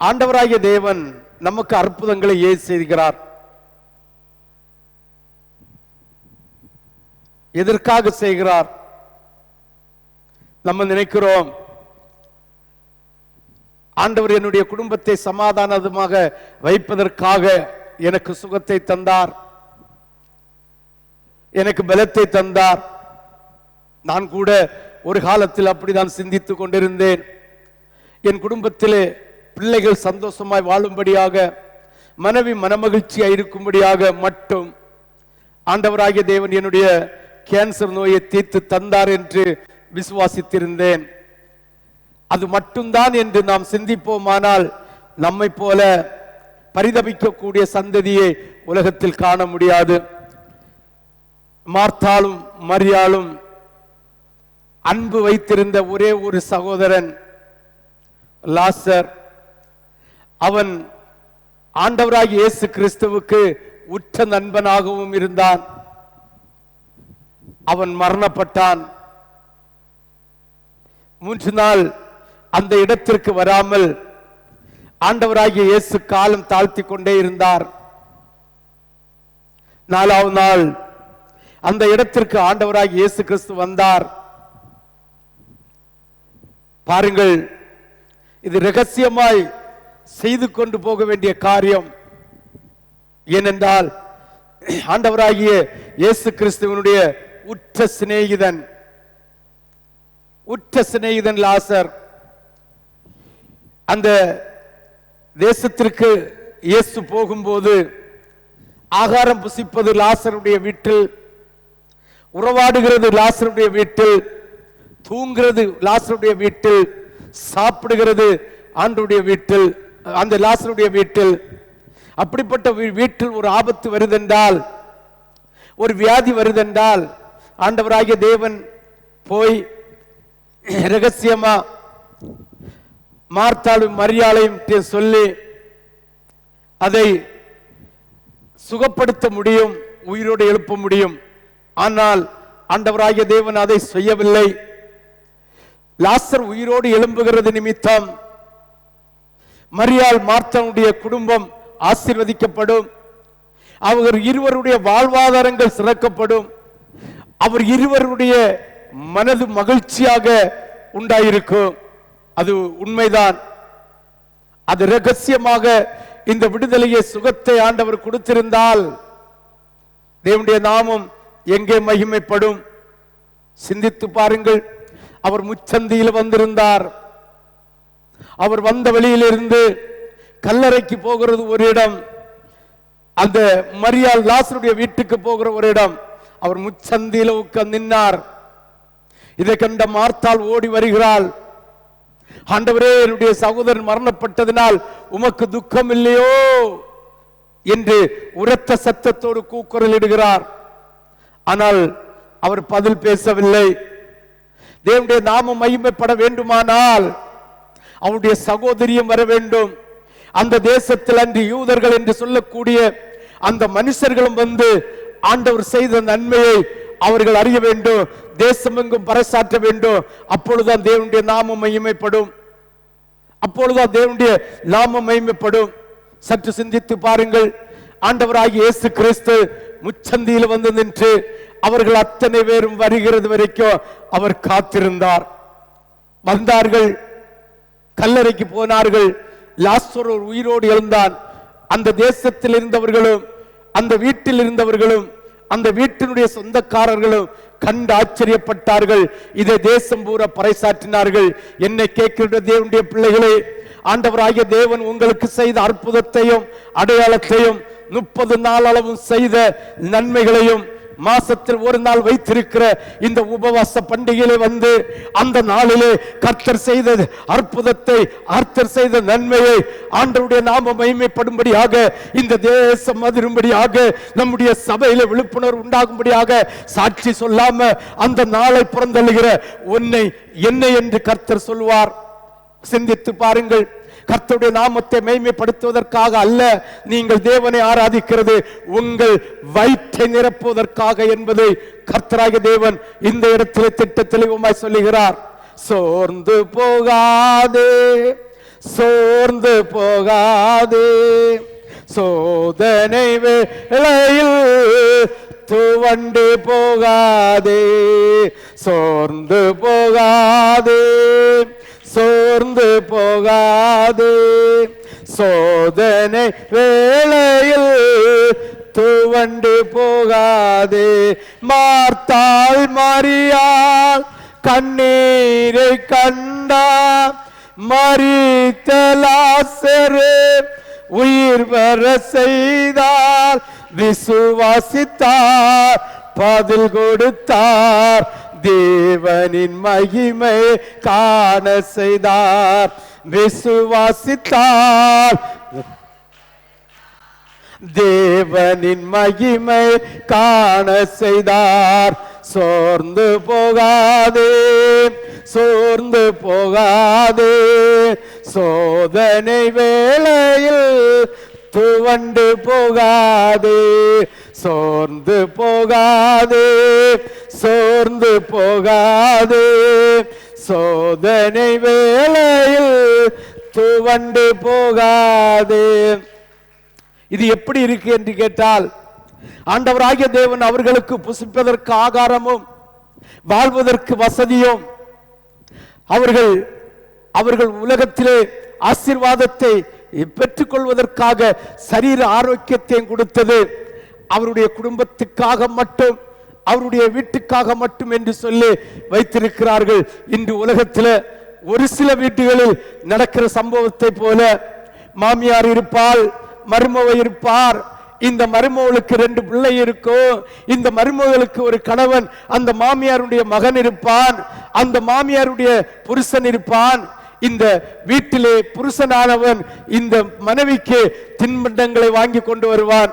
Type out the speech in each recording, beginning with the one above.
ஆண்டவராகிய தேவன் நமக்கு அற்புதங்களை ஏ செய்கிறார்? எதற்காக செய்கிறார்? நம்ம நினைக்கிறோம் ஆண்டவர் என்னுடைய குடும்பத்தை சமாதானமாக வைப்பதற்காக எனக்கு சுகத்தை தந்தார் எனக்கு பலத்தை தந்தார். நான் கூட ஒரு காலத்தில் அப்படிதான் சிந்தித்துக் கொண்டிருந்தேன். என் குடும்பத்திலே பிள்ளைகள் சந்தோஷமாய் வாழும்படியாக மனைவி மனமகிழ்ச்சியாக இருக்கும்படியாக மட்டும் ஆண்டவராகிய தேவன் என்னுடைய கேன்சர் நோயை தீர்த்து தந்தார் என்று விசுவாசித்திருந்தேன். அது மட்டும்தான் என்று நாம் சிந்திப்போமானால் நம்மை போல பரிதபிக்கக்கூடிய சந்ததியை உலகத்தில் காண முடியாது. மார்த்தாலும் மரியாளும் அன்பு வைத்திருந்த ஒரே ஒரு சகோதரன் லாசர். அவன் ஆண்டவராக இயேசு கிறிஸ்துவுக்கு உற்ற நண்பனாகவும் இருந்தான். அவன் மரணப்பட்டான். மூன்று நாள் அந்த இடத்திற்கு வராமல் ஆண்டவராகிய இயேசு காலம் தாழ்த்தி கொண்டே இருந்தார். நாலாவது நாள் அந்த இடத்திற்கு ஆண்டவராக இயேசு கிறிஸ்து வந்தார். பாருங்கள் இது ரகசியமாய் செய்து கொண்டு போக வேண்டிய காரியம் ஏனென்றால் ஆண்டவராகிய இயேசு கிறிஸ்துவனுடைய உற்ற சிநேகிதன் உற்ற சிநேகிதன் லாசர். அந்த தேசத்திற்கு இயேசு போகும்போது ஆகாரம் புசிப்பது லாசருடைய வீட்டில் உறவாடுகிறது லாசருடைய வீட்டில் தூங்குறது லாசருடைய வீட்டில் சாப்பிடுகிறது ஆண்டுடைய வீட்டில் அந்த லாசருடைய வீட்டில் அப்படிப்பட்ட வீட்டில் ஒரு ஆபத்து வருதென்றால் ஒரு வியாதி வருதென்றால் ஆண்டவராகிய தேவன் போய் ரகசியமா மார்த்தாலும் மரியாளையும் சொல்லி அதை சுகப்படுத்த முடியும் உயிரோடு எழுப்ப முடியும். ஆனால் ஆண்டவராகிய தேவன் அதை செய்யவில்லை. லாசர் உயிரோடு எழும்புகிறது நிமித்தம் மரியாள் மார்த்தனுடைய குடும்பம் ஆசிர்வதிக்கப்படும். அவர் இருவருடைய வாழ்வாதாரங்கள் சிறக்கப்படும். அவர் இருவருடைய மனது மகிழ்ச்சியாக உண்டாயிருக்கும். அது உண்மைதான். அது ரகசியமாக இந்த விடுதலையை சுகத்தை ஆண்டவர் கொடுத்திருந்தால் தேவனுடைய நாமம் எங்கே மகிமைப்படும்? சிந்தித்து பாருங்கள். அவர் முச்சந்தியில் வந்திருந்தார். அவர் வந்த வழியிலிருந்து கல்லறைக்கு போகிறது ஒரு இடம் அந்த மரியாள் லாசருடைய வீட்டுக்கு போகிற ஒரு இடம். அவர் முச்சந்தியில உட்கார்ந்து நின்னார். இதை கண்ட மார்த்தால் ஓடி வருகிறாள். ஆண்டவரே என்னுடைய சகோதரன் மரணப்பட்டதினால் உமக்கு துக்கம் இல்லையோ என்று உரத்த சத்தத்தோடு கூக்குரலிடுகிறார். ஆனால் அவர் பதில் பேசவில்லை. தேவனுடைய நாமம் மகிமைப்பட வேண்டுமானால் அவனுடைய சகோதரியும் வர வேண்டும். அந்த தேசத்தில் அன்று யூதர்கள் என்று சொல்லக்கூடிய அந்த மனுஷர்களும் வந்து ஆண்டவர் செய்த நன்மையை அவர்கள் அறிய வேண்டும். தேசமெங்கும் பறைசாற்ற வேண்டும். அப்பொழுதுதான் தேவனுடைய நாமம் மையமைப்படும் அப்பொழுதுதான் தேவனுடைய நாமம் மையமைப்படும் சற்று சிந்தித்து பாருங்கள். ஆண்டவராகி இயேசு கிறிஸ்து முச்சந்தியில் வந்து நின்று அவர்கள் அத்தனை பேரும் வருகிறது வரைக்கும் அவர் காத்திருந்தார். வந்தார்கள். கல்லறைக்கு போனார்கள். லாஸ்தர் ஒரு உயிரோடு எழுந்தான். அந்த தேசத்தில் இருந்தவர்களும் அந்த வீட்டில் இருந்தவர்களும் அந்த வீட்டினுடைய சொந்தக்காரர்களும் கண்டு ஆச்சரியப்பட்டார்கள். இதை தேசம் பூரா பறைசாற்றினார்கள். என்னை கேட்கின்ற தேவனுடைய பிள்ளைகளே ஆண்டவராகிய தேவன் உங்களுக்கு செய்த அற்புதத்தையும் அடையாளத்தையும் முப்பது நாள் அளவும் செய்த நன்மைகளையும் மாசத்தில் ஒரு நாள் வைத்திருக்கிற இந்த உபவாச பண்டிகையிலே வந்து அந்த நாளிலே கர்த்தர் செய்த அற்புதத்தை அர்த்தர் செய்த நன்மையை ஆண்டவருடைய நாம மகிமைப்படும்படியாக இந்த தேசம் அதிரும்படியாக நம்முடைய சபையில விழிப்புணர்வு உண்டாகும்படியாக சாட்சி சொல்லாம அந்த நாளை புறந்தள்ளுகிற உன்னை என்னை என்று கர்த்தர் சொல்வார். சிந்தித்து பாருங்கள். கர்த்தருடைய நாமத்தை மேய்மைப்படுத்துவதற்காக அல்ல நீங்கள் தேவனை ஆராதிக்கிறது உங்கள் வயிற்றை நிரப்புவதற்காக என்பதை கர்த்தராகிய தேவன் இந்த இடத்திலே திட்ட தெளிவுமாய் சொல்லுகிறார். சோர்ந்து போகாதே சோர்ந்து போகாதே சோதனை வேளையில் துவண்டு போகாதே சோர்ந்து போகாதே. சோர்ந்து போகாதே. சோதனை வேளையில் துவண்டு போகாதே. மார்த்தாள் மாறியால் கண்ணீரை கண்டா மறித்தலாசரு உயிர் வர செய்தார் விசுவாசித்தார் பதில் கொடுத்தார் தேவனின் மகிமை காண செய்தார். விசுவாசித்தார். தேவனின் மகிமை காண செய்தார். சோர்ந்து போகாதே சோர்ந்து போகாதே. சோதனை வேளையில் துவண்டு போகாதே சோர்ந்து போகாதே. சோர்ந்து போகாதே. சோதனை வேளையில் துவண்டு போகாதே. இது எப்படி இருக்கு என்று கேட்டால் ஆண்டவராகிய தேவன் அவர்களுக்கு புசிப்பதற்கு ஆகாரமும் வாழ்வதற்கு வசதியும் அவர்கள் அவர்கள் உலகத்திலே ஆசீர்வாதத்தை பெற்றுக்கொள்வதற்காக சரீர ஆரோக்கியத்தையும் கொடுத்தது. அவருடைய குடும்பத்துக்காக மட்டும் அவருடைய வீட்டுக்காக மட்டும் என்று சொல்லி வைத்திருக்கிறார்கள். இன்று உலகத்தில் ஒரு சில வீட்டுகளில் நடக்கிற சம்பவத்தை போல மாமியார் இருப்பால் மருமவ இருப்பார். இந்த மருமகளுக்கு ரெண்டு பிள்ளை இருக்கும். இந்த மருமகளுக்கு ஒரு கணவன் அந்த மாமியாருடைய மகன் இருப்பான். அந்த மாமியாருடைய புருஷன் இருப்பான். இந்த வீட்டிலே புருஷனானவன் இந்த மனைவிக்கு தின்பண்டங்களை வாங்கி கொண்டு வருவான்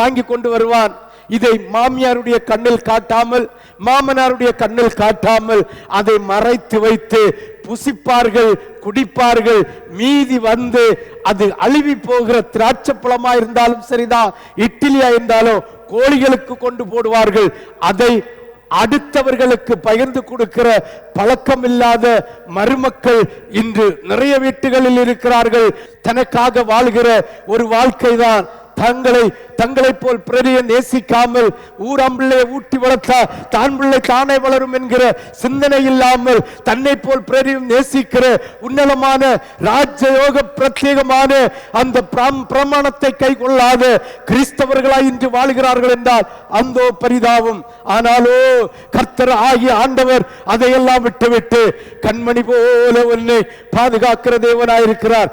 வாங்கி கொண்டு வருவான். இதை மாமியாருடைய கண்ணில் காட்டாமல் மாமனாருடைய கண்ணில் காட்டாமல் அதை மறைத்து வைத்து புசிப்பார்கள் குடிப்பார்கள் மீதி வந்து அது அழுவி போகிற திராட்சை பழமா இருந்தாலும் சரிதான் இட்லியா இருந்தாலும் கோழிகளுக்கு கொண்டு போடுவார்கள். அதை அடுத்தவர்களுக்கு பகிர்ந்து கொடுக்கிற பழக்கம் இல்லாத மருமக்கள் இன்று நிறைய வீட்டுகளில் இருக்கிறார்கள். தனக்காக வாழ்கிற ஒரு வாழ்க்கை தான் தங்களை தங்களை போல் பிரதியை நேசிக்காமல் ஊராம் பிள்ளையை ஊட்டி வளர்த்தா தான் பிள்ளை தானே வளரும் என்கிற சிந்தனை இல்லாமல் தன்னை போல் பிரதியும் நேசிக்கிற உன்னதமான ராஜயோக பிரத்யேகமான அந்த பிரமாணத்தை கை கொள்ளாத கிறிஸ்தவர்களாய் இன்று வாழ்கிறார்கள் என்றால் அந்தோ பரிதாபம். ஆனாலோ கர்த்தர் ஆகிய ஆண்டவர் அதையெல்லாம் விட்டுவிட்டு கண்மணி போல உன்னை பாதுகாக்கிற தேவனாயிருக்கிறார்.